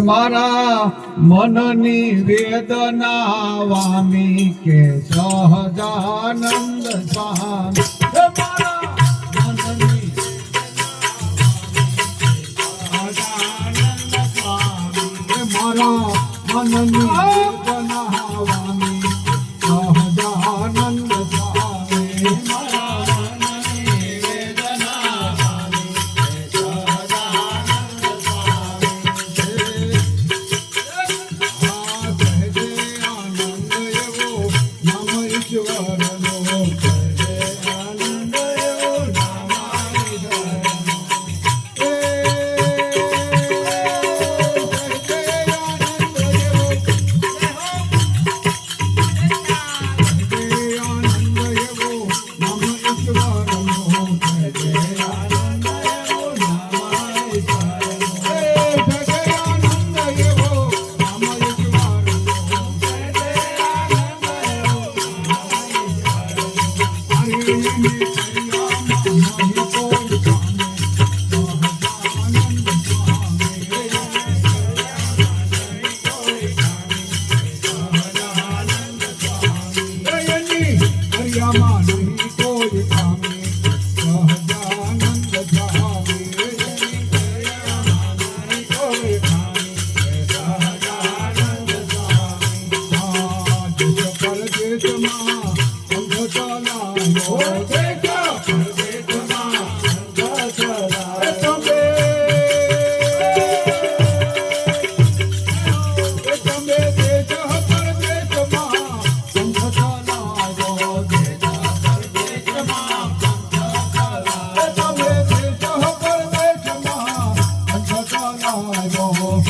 મારા મનની વેદના વામી કે સહજાનંદ સ્વામી. મારા મનની Oh,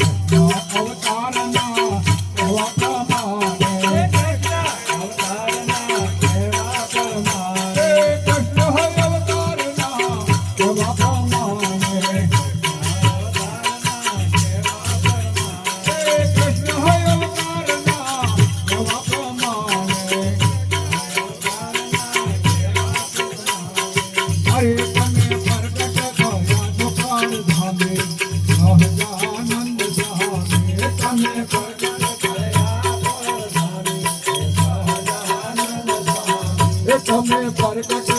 તમે પરગટ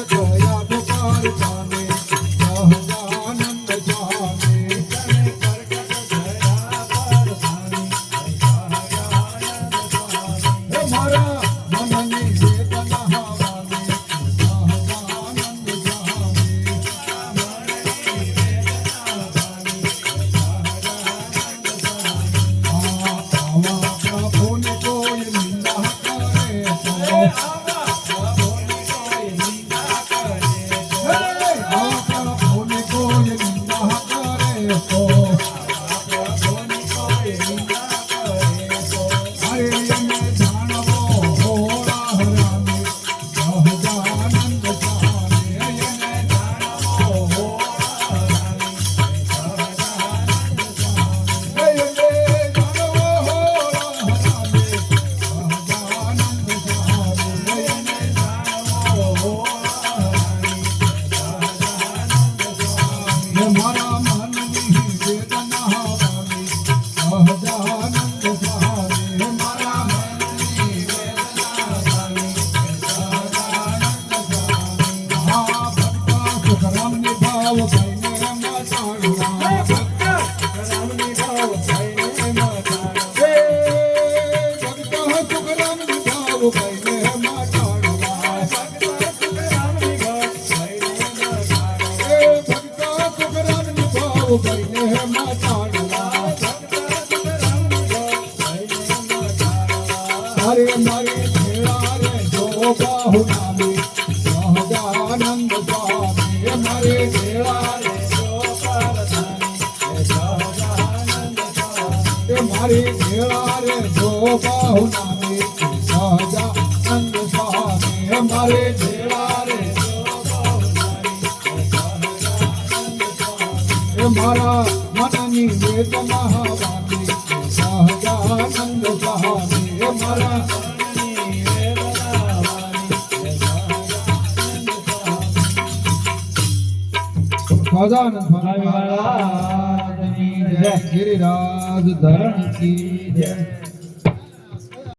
રામ કરીને હે માતાડવા હરે મારે ખેડા રે જો બાહુ નામે સહજાનંદ સ્વામી મારે ખેડા રે મારી ભેળા રે જો બાહુ નામે સહજાનંદ સ્વામી મારે એ મારા મનની વેદ મહાવાણી સહજાનંદ સ્વામી એ મારા સહજાનંદ ગિરિરાજ ધરણ કી જય